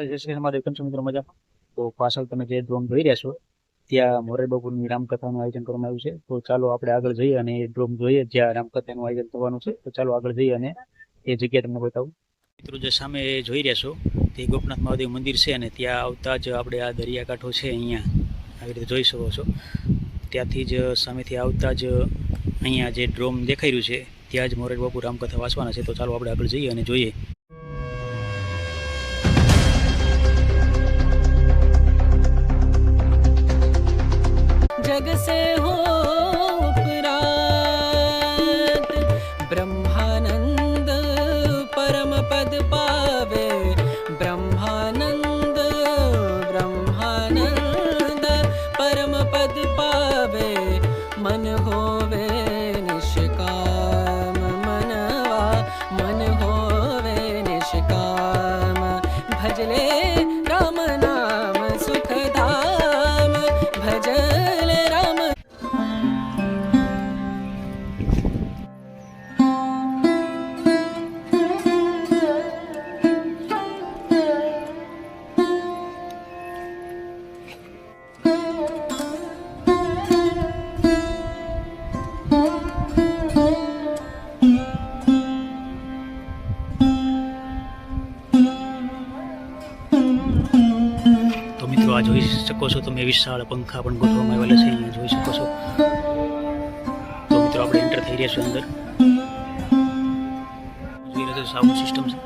માતા જય શ્રી તો પાછળ તમે જે ડ્રોમ જોઈ રહ્યા ત્યાં મોરે રામકથાનું આયોજન કરવામાં આવ્યું છે. તો ચાલો આપણે આગળ જઈએ અને એ ડ્રોમ જોઈએ, જ્યાં રામકથાનું આયોજન થવાનું છે. તો ચાલો આગળ જઈએ અને એ જગ્યા તમને બતાવું. મિત્રો, જે સામે જોઈ રહ્યા તે ગોપનાથ મહાદેવ મંદિર છે અને ત્યાં આવતા જ આપણે આ દરિયાકાંઠો છે અહીંયા. આવી રીતે જોઈ શકો છો. ત્યાંથી જ સામેથી આવતા જ અહીંયા જે ડ્રોમ દેખાઈ રહ્યું છે, ત્યાં જ મોરેડ બાપુ રામકથા વાંચવાના છે. તો ચાલો આપણે આગળ જઈએ અને જોઈએ. जग से हो उपरात ब्रह्मानंद परम पद पावे ब्रह्मानंद ब्रह्मानंद परम पद पावे मन होवे આ જોઈ શકો છો તમે વિશાળ પંખા પણ ગોઠવવામાં આવેલા છે, અહીંયા જોઈ શકો છો. તો મિત્રો આપણે એન્ટર થઈ રહ્યા છે અંદર. જોઈ રહ્યા સાઉન્ડ સિસ્ટમ છે.